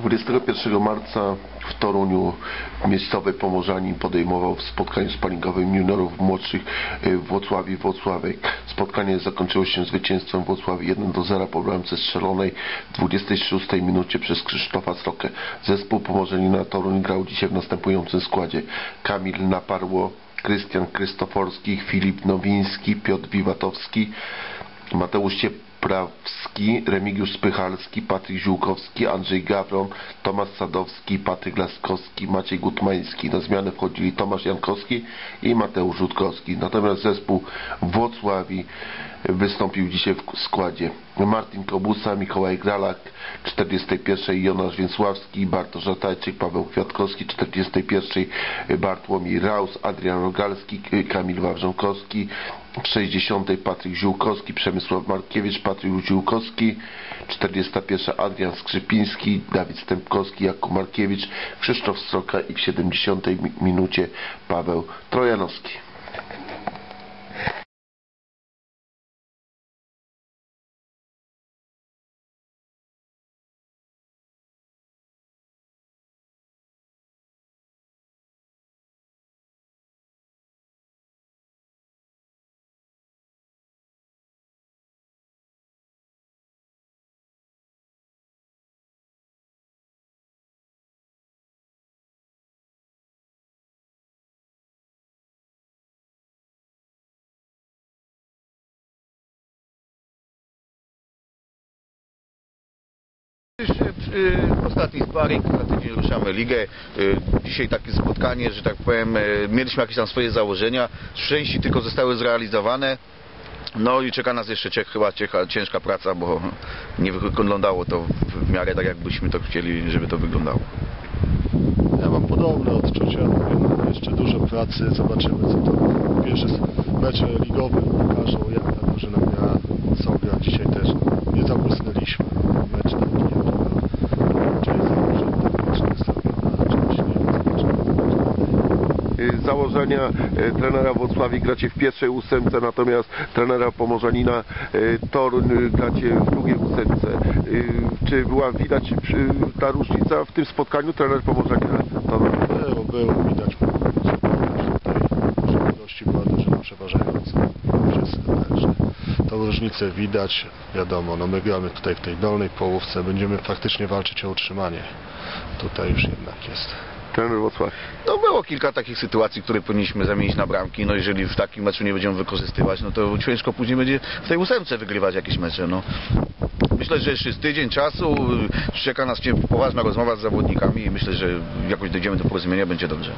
21 marca w Toruniu miejscowy Pomorzanin podejmował w spotkaniu sparingowym juniorów młodszych y, w Włocławiu Włocławek. Spotkanie zakończyło się zwycięstwem Włocławi 1 do 0 po bramce strzelonej w 26 minucie przez Krzysztofa Srokę. Zespół Pomorzenina Toruń grał dzisiaj w następującym składzie. Kamil Naparło, Krystian Krystoforski, Filip Nowiński, Piotr Wiwatowski, Mateusz Cieprawski, Remigiusz Spychalski, Patryk Ziółkowski, Andrzej Gawron, Tomasz Sadowski, Patryk Laskowski, Maciej Gutmański. Na zmianę wchodzili Tomasz Jankowski i Mateusz Rzutkowski. Natomiast zespół Włocławi wystąpił dzisiaj w składzie. Martin Kobusa, Mikołaj Gralak, 41 Jonasz Więcławski, Bartosz Ratajczyk, Paweł Kwiatkowski, 41 Bartłomiej Raus, Adrian Rogalski, Kamil Wawrzonkowski, 60 Patryk Ziółkowski, Przemysław Markiewicz, Patryk Ziółkowski, 41 Adrian Skrzypiński, Dawid Stępkowski, Jakub Markiewicz, Krzysztof Stroka i w 70 mi- minucie Paweł Trojanowski. Ostatni sparring, za tydzień ruszamy ligę. Y, Dzisiaj takie spotkanie, że tak powiem, y, mieliśmy jakieś tam swoje założenia. Szczęści tylko zostały zrealizowane. No i czeka nas jeszcze cię- chyba ciężka praca, bo nie wyglądało to w- miarę tak, jakbyśmy to chcieli, żeby to wyglądało. Ja mam podobne odczucia. Jeszcze dużo pracy. Zobaczymy, co to pierwsze mecze ligowe pokażą, jak ta drużyna miała co grać. Dzisiaj też nie zabłysnęliśmy. Mecz taki, jak czy jest założony, mecz nastawiony, czymś nie wiem, zobaczymy. Y, założenia y, trenera Włocławi gracie w pierwszej ósemce, natomiast trenera Pomorzanina y, Toruń y, gracie w drugiej ósemce. Czy była widać ta różnica w tym spotkaniu trener Pomorzanina Toruń? Było, było widać, że możliwości była drużyna przeważająca przez mecze. Tą różnicę widać, wiadomo, no my gramy tutaj w tej dolnej połówce, będziemy faktycznie walczyć o utrzymanie. Tutaj już jednak jest. Trener Włocławi. No było kilka takich sytuacji, które powinniśmy zamienić na bramki. No jeżeli w takim meczu nie będziemy wykorzystywać, no to ciężko później będzie w tej ósemce wygrywać jakieś mecze. No. Myślę, że jeszcze jest tydzień czasu, czeka nas poważna rozmowa z zawodnikami i myślę, że jakoś dojdziemy do porozumienia, będzie dobrze.